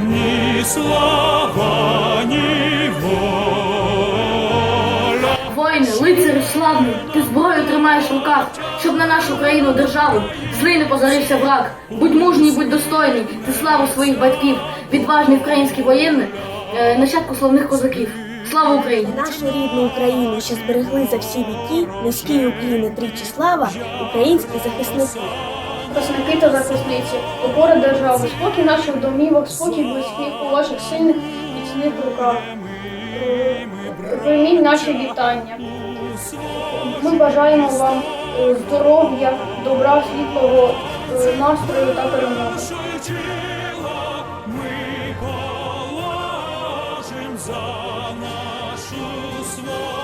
ні слава, ні воля. Воїни, лицарю славний, ти зброю тримаєш в руках, щоб на нашу країну державу злий не позорився враг. Будь мужній, будь достойний, ти славу своїх батьків, відважний український воєнний, е, нащадку славних козаків. Слава Україні! Нашу рідну Україну, що зберегли за всі віки, низькі укліни тричі слава, українські захисники. Захисники та захисниці, опора держави, спокій наших домівок, спокій близьких у ваших сильних міцних руках. Прийміть наші вітання. Ми бажаємо вам е, здоров'я, добра, світлого е, настрою та перемоги. Ми положим за нашу свободу